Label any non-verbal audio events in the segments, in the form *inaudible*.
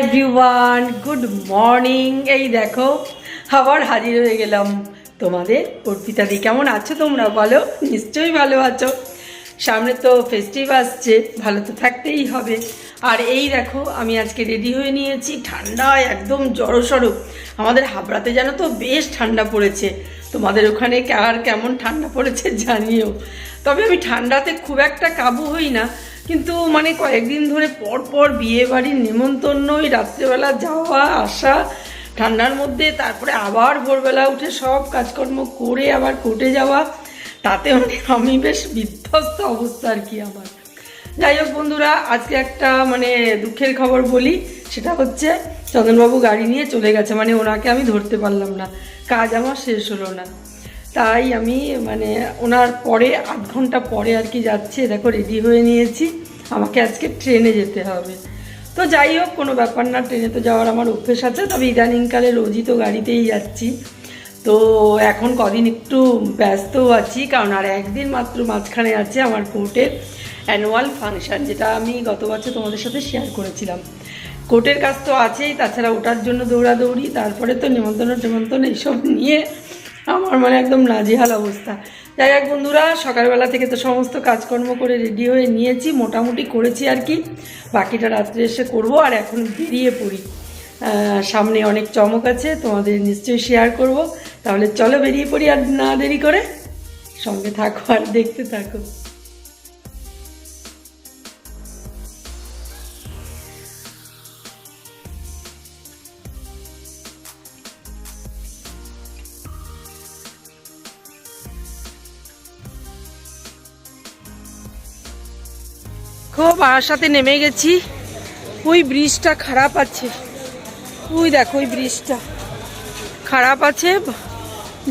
Everyone good morning এই দেখো, আবার হাজির হয়ে গেলাম তোমাদের অর্পিতাদি কেমন আছো তোমরা? বলো, নিশ্চয়ই ভালো আছো। সামনে তো ফেস্টিভ আসছে, ভালো তো থাকতেই হবে। আর এই দেখো, আমি আজকে রেডি হয়ে নিয়েছি ঠান্ডায় একদম জড়সড়ো। আমাদের হাবড়াতে যেন তো বেশ ঠান্ডা পড়েছে। তোমাদের ওখানে আর কেমন ঠান্ডা পড়েছে জানিও। তবে আমি ঠান্ডাতে খুব একটা কাবু হই না, কিন্তু মানে কয়েকদিন ধরে পর পর বিয়ে বাড়ির ওই রাত্রেবেলা যাওয়া, আসা, ঠান্ডার মধ্যে, তারপরে আবার ভোরবেলা উঠে সব কাজকর্ম করে আবার কোর্টে যাওয়া, তাতে মানে আমি বেশ বিধ্বস্ত অবস্থা আর কি আমার। যাই হোক বন্ধুরা, আজকে একটা মানে দুঃখের খবর বলি, সেটা হচ্ছে চন্দনবাবু গাড়ি নিয়ে চলে গেছে মানে ওনাকে আমি ধরতে পারলাম না, কাজ আমার শেষ হলো না। তাই আমি মানে ওনার পরে আধ ঘণ্টা পরে আর কি যাচ্ছে দেখো রেডি হয়ে নিয়েছি, আমাকে আজকে ট্রেনে যেতে হবে। তো যাই হোক, কোনো ব্যাপার না, ট্রেনে তো যাওয়ার আমার অভ্যেস আছে, তবে ইদানিংকালে রোজই তো গাড়িতেই যাচ্ছি। তো এখন কদিন একটু ব্যস্তও আছি, কারণ আর একদিন মাত্র মাঝখানে আছে আমার কোর্টের অ্যানুয়াল ফাংশন যেটা আমি গত বছর তোমাদের সাথে শেয়ার করেছিলাম। কোর্টের কাজ তো আছেই, তাছাড়া ওটার জন্য দৌড়াদৌড়ি, তারপরে তো নিমন্ত্রণ টেমন্ত্রণ এইসব নিয়ে আমার মানে একদম নাজেহাল অবস্থা। যাই হোক বন্ধুরা, সকালবেলা থেকে তো সমস্ত কাজকর্ম করে রেডি হয়ে নিয়েছি, মোটামুটি করেছি আর কি। বাকিটা রাত্রে এসে করব, আর এখন বেরিয়ে পড়ি। সামনে অনেক চমক আছে, তোমাদের নিশ্চয়ই শেয়ার করব। তাহলে চলো বেরিয়ে পড়ি আর না দেরি করে। সঙ্গে থাকো আর দেখতে থাকো। খুব সাথে নেমে গেছি। ওই ব্রিজটা খারাপ আছে। ওই দেখো, ওই ব্রিজটা খারাপ আছে।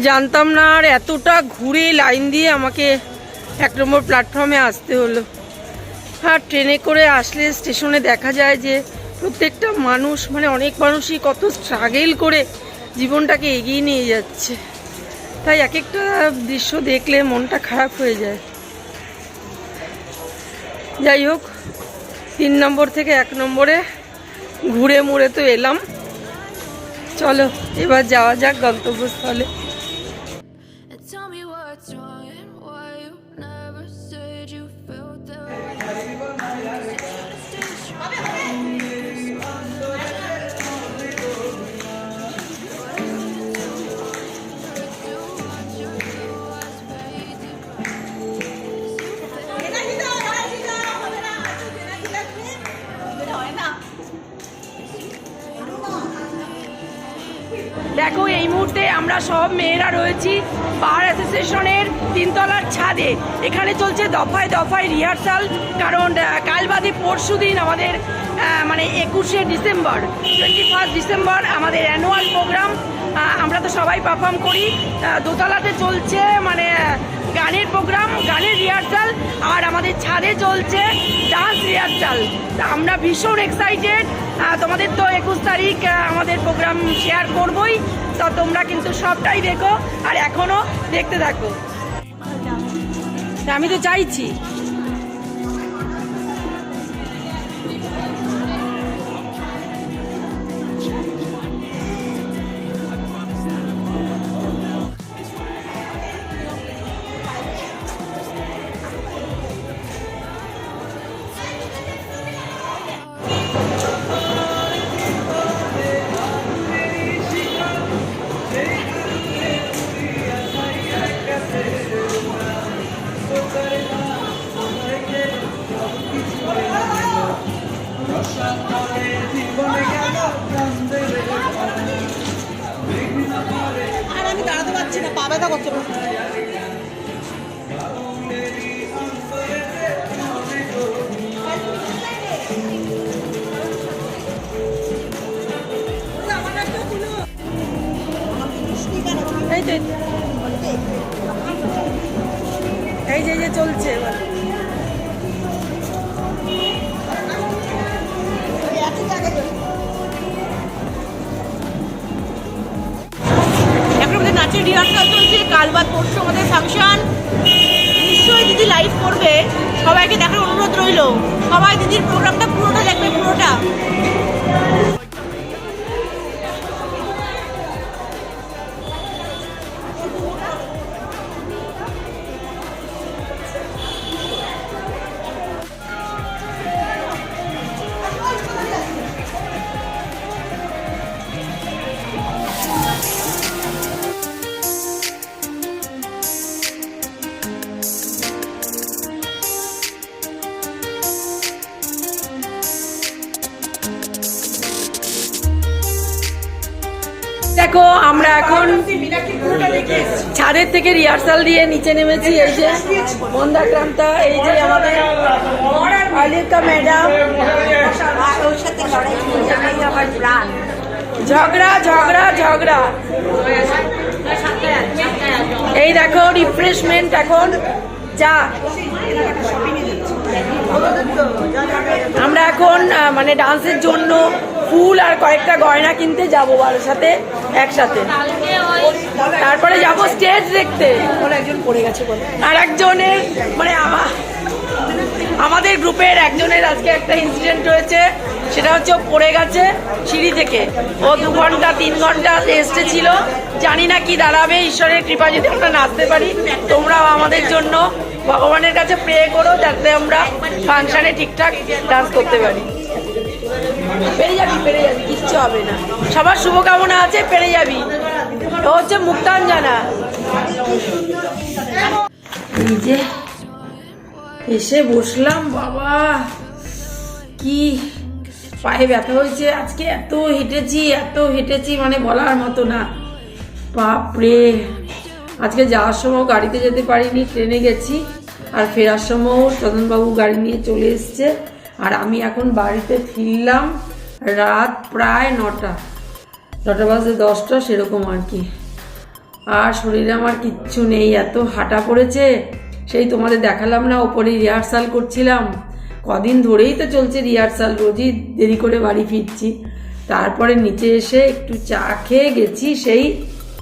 জানতাম না আর এতটা ঘুরে লাইন দিয়ে আমাকে এক নম্বর প্ল্যাটফর্মে আসতে হলো। আর ট্রেনে করে আসলে স্টেশনে দেখা যায় যে প্রত্যেকটা মানুষ মানে অনেক মানুষই কত স্ট্রাগেল করে জীবনটাকে এগিয়ে নিয়ে যাচ্ছে। তাই এক একটা দৃশ্য দেখলে মনটা খারাপ হয়ে যায়। যাই হোক, তিন নম্বর থেকে এক নম্বরে ঘুরে মুড়ে তো এলাম। চলো, এবার যাওয়া যাক গন্তব্যস্থলে। দেখো, এই মুহূর্তে আমরা সব মেয়েরা রয়েছি বার অ্যাসোসিয়েশনের তিনতলার ছাদে। এখানে চলছে দফায় দফায় রিহার্সাল, কারণ কাল বাদে পরশু দিন আমাদের মানে একুশে December twenty first December annual annual programme আমরা তো সবাই পারফর্ম করি। দোতলাতে চলছে মানে গানের প্রোগ্রাম গানের রিহার্সাল আর আমাদের ছাদে চলছে ডান্স রিহার্সাল আমরা ভীষণ এক্সাইটেড তোমাদের তো একুশ তারিখ আমাদের প্রোগ্রাম শেয়ার করবই। তো তোমরা কিন্তু সবটাই দেখো, আর এখনও দেখতে থাকো। আমি তো চাইছি। আমাদের চলছে কাল বাদ পরশু আমাদের ফাংশন নিশ্চয়ই দিদি লাইভ করবে। সবাইকে দেখার অনুরোধ রইল। সবাই দিদির প্রোগ্রামটা পুরোটা দেখবে, পুরোটা। দেখো, আমরা এখন ছাদের থেকে রিহার্সাল দিয়ে নিচে নেমেছি, এই যে মন্দাক্রান্তা, এই যে আমাদের অলিকা ম্যাডাম। ঝগড়া ঝগড়া ঝগড়া। এই দেখো রিফ্রেশমেন্ট এখন। চা আমরা এখন মানে ডান্সের জন্য ফুল আর কয়েকটা গয়না কিনতে যাব বারোর সাথে। একসাথে। তারপরে যাব স্টেজ দেখতে। একজন পড়ে গেছে বলে। আর একজনের মানে আমা- আমাদের গ্রুপের একজনের আজকে একটা ইনসিডেন্ট হয়েছে। সেটা হচ্ছে ও পড়ে গেছে সিঁড়ি থেকে। ও দু ঘণ্টা তিন ঘণ্টা রেস্টে ছিল। জানি না কি দাঁড়াবে ঈশ্বরের কৃপা যদি আমরা নাচতে পারি তোমরাও আমাদের জন্য ভগবানের কাছে প্রে করো যাতে আমরা ফাংশনে ঠিকঠাক ডান্স করতে পারি। পেরে যাবি পেরে যাবি, কিচ্ছু হবে না। সবার শুভকামনা আছে, পেরে যাবি। ও হচ্ছে মুক্তান জানা এই যে এসে বসলাম, বাবা। কি পায়ে ব্যথা হয়েছে, আজকে এত হেঁটেছি এত হেঁটেছি মানে বলার মতো না। বাপরে আজকে যাওয়ার সময় গাড়িতে যেতে পারিনি, ট্রেনে গেছি। আর ফেরার সময়ও চন্দনবাবু গাড়ি নিয়ে চলে এসছে। আর আমি এখন বাড়িতে ফিরলাম রাত প্রায় নটা। নটা বাজে দশটা, সেরকম আর কি। আর শরীরে আমার কিচ্ছু নেই, এত হাঁটা পড়েছে। সেই তোমাদের দেখালাম না ওপরে রিহার্সাল করছিলাম। কদিন ধরেই তো চলছে রিহার্সাল রোজই দেরি করে বাড়ি ফিরছি। তারপরে নিচে এসে একটু চা খেয়ে গেছি সেই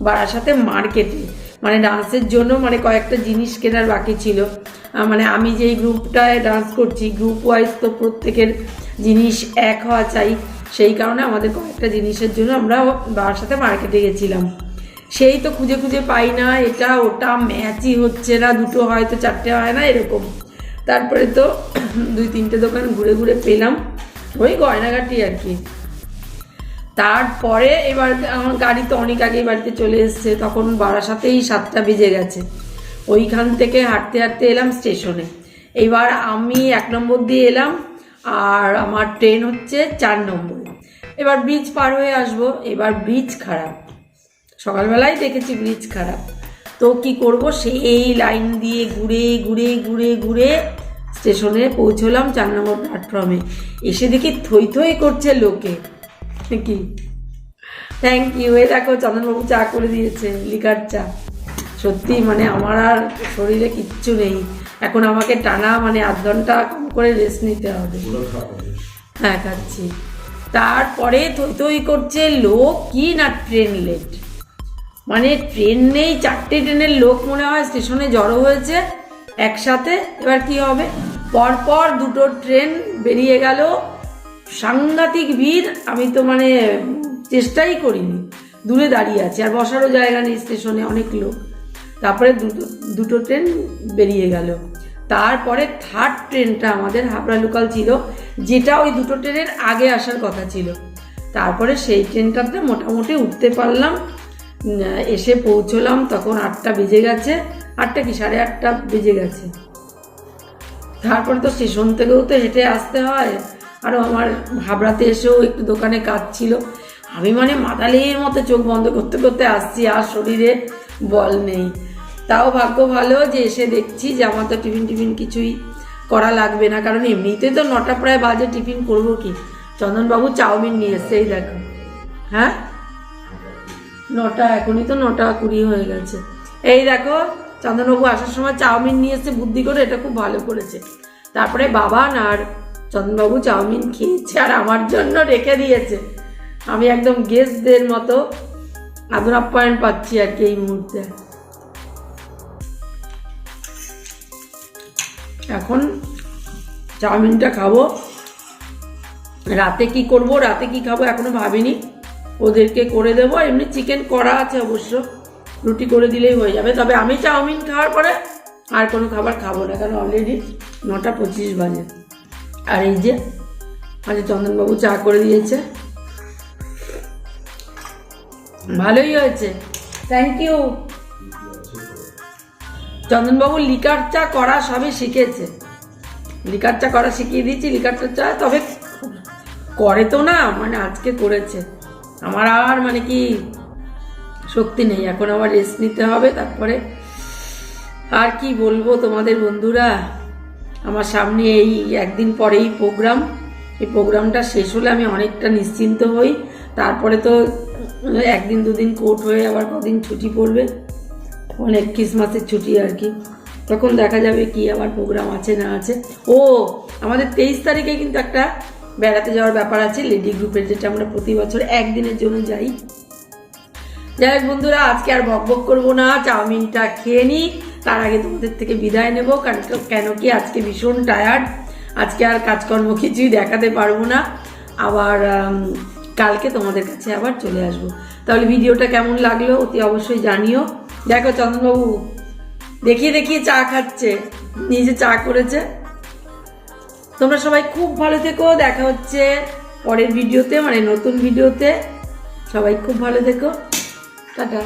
বারাসাতে মার্কেটে। মানে ডান্সের জন্য মানে কয়েকটা জিনিস কেনার বাকি ছিল। মানে আমি যেই গ্রুপটায় ডান্স করছি গ্রুপ ওয়াইজ তো প্রত্যেকের জিনিস এক হওয়া চাই। সেই কারণে আমাদের কয়েকটা জিনিসের জন্য আমরা বারাসাতে মার্কেটে গেছিলাম। সেই তো খুঁজে খুঁজে পাই না, এটা ওটা ম্যাচই হচ্ছে না, দুটো হয়তো চারটে হয় না, এরকম। তারপরে তো *clears throat* দুই তিনটে দোকান ঘুরে ঘুরে পেলাম। ওই গয়নাগাটি আর কি। তারপরে এবার আমার গাড়ি তো অনেক আগেই বাড়িতে চলে এসছে, তখন বারাসাতেই সাতটা বেজে গেছে। ওইখান থেকে হাঁটতে হাঁটতে এলাম স্টেশনে। এবার আমি এক নম্বর দিয়ে এলাম, আর আমার ট্রেন হচ্ছে চার নম্বর। এবার ব্রিজ পার হয়ে আসব, এবার ব্রিজ খারাপ। সকালবেলায় দেখেছি ব্রিজ খারাপ। তো কি করব? সেই লাইন দিয়ে ঘুরে ঘুরে ঘুরে ঘুরে স্টেশনে পৌঁছলাম চার নম্বর প্ল্যাটফর্মে এসে দেখি থই থই করছে লোকে। কি? থ্যাংক ইউ এ দেখো চন্দনবাবু চা করে দিয়েছে লিকার চা। সত্যি মানে আমার আর শরীরে কিচ্ছু নেই। এখন আমাকে টানা মানে আধ ঘণ্টা কম করে রেস্ট নিতে হবে। হ্যাঁ খাচ্ছি। তারপরে থই থই করছে লোক কি না ট্রেন লেট মানে ট্রেন নেই চারটে ট্রেনের লোক মনে হয় স্টেশনে জড়ো হয়েছে। একসাথে এবার কি হবে? পরপর দুটো ট্রেন বেরিয়ে গেল। সাংঘাতিক ভিড় আমি তো মানে চেষ্টাই করিনি। দূরে দাঁড়িয়ে আছি। আর বসারও জায়গা নেই স্টেশনে অনেক লোক। তারপরে দুটো দুটো ট্রেন বেরিয়ে গেল। তারপরে থার্ড ট্রেনটা আমাদের হাবড়া লোকাল ছিল, যেটা ওই দুটো ট্রেনের আগে আসার কথা ছিল। তারপরে সেই ট্রেনটাতে মোটামুটি উঠতে পারলাম। এসে পৌঁছলাম, তখন আটটা বেজে গেছে। আটটা কি, সাড়ে আটটা বেজে গেছে। তারপরে তো স্টেশন থেকেও তো হেঁটে আসতে হয়। আরও আমার হাবড়াতে এসেও একটু দোকানে কাজ ছিল। আমি মানে মাতালের মতো চোখ বন্ধ করতে করতে আসছি, আর শরীরে বল নেই। তাও ভাগ্য ভালো যে এসে দেখছি যে আমার তো টিফিন টিফিন কিছুই করা লাগবে না, কারণ এমনিতেই তো নটা প্রায় বাজে, টিফিন করব কি? চন্দনবাবু চাউমিন নিয়ে এসছে, এই দেখো। হ্যাঁ? নটা, এখনই তো নটা কুড়ি হয়ে গেছে। এই দেখো, চন্দনবাবু আসার সময় চাউমিন নিয়ে এসে বুদ্ধি করে এটা খুব ভালো করেছে। তারপরে বাবান আর চন্দনবাবু চাউমিন খেয়েছে আর আমার জন্য রেখে দিয়েছে। আমি একদম গেস্টদের মতো আদর আপ্যায়ন পাচ্ছি আর কি এই মুহূর্তে। এখন চাউমিনটা খাব। রাতে কি করব, রাতে কি খাব এখনও ভাবিনি। ওদেরকে করে দেবো, এমনি চিকেন করা আছে অবশ্য। রুটি করে দিলেই হয়ে যাবে। তবে আমি চাউমিন খাওয়ার পরে আর কোনো খাবার খাব না, কারণ অলরেডি নটা পঁচিশ বাজে। আর এই যে আজ চন্দনবাবু চা করে দিয়েছে। ভালোই হয়েছে। থ্যাংক ইউ চন্দনবাবু লিকার চা করা সবই শিখেছে। লিকার চা করা শিখিয়ে দিয়েছি লিকারটা চা তবে করে তো না মানে আজকে করেছে। আমার আর মানে কি শক্তি নেই, এখন আবার রেস্ট নিতে হবে, তারপরে আর কি বলব তোমাদের বন্ধুরা? আমার সামনে এই একদিন পরেই প্রোগ্রাম। এই প্রোগ্রামটা শেষ হলে আমি অনেকটা নিশ্চিন্ত হই। তারপরে তো একদিন, দুদিন কোর্ট হয়ে আবার কদিন ছুটি পড়বে। অনেক ক্রিসমাসের ছুটি আর কি। তখন দেখা যাবে কি আবার প্রোগ্রাম আছে না আছে। ও, আমাদের তেইশ তারিখে কিন্তু একটা বেড়াতে যাওয়ার ব্যাপার আছে, লেডি গ্রুপের, যেটা আমরা প্রতি বছর একদিনের জন্য যাই। যাই হোক বন্ধুরা, আজকে আর বক বক করব না, চাউমিনটা খেয়ে নিই। তার আগে তোমাদের থেকে বিদায় নেব, কারণ কেন কি আজকে ভীষণ টায়ার্ড আজকে আর কাজকর্ম কিছুই দেখাতে পারব না। আবার কালকে তোমাদের কাছে আবার চলে আসব। তাহলে ভিডিওটা কেমন লাগল অতি অবশ্যই জানিও। দেখো চন্দনবাবু, দেখিয়ে দেখিয়ে চা খাচ্ছে, নিজে চা করেছে। তোমরা সবাই খুব ভালো থেকো, দেখা হচ্ছে পরের ভিডিওতে মানে নতুন ভিডিওতে। সবাই খুব ভালো থেকো। টাটা।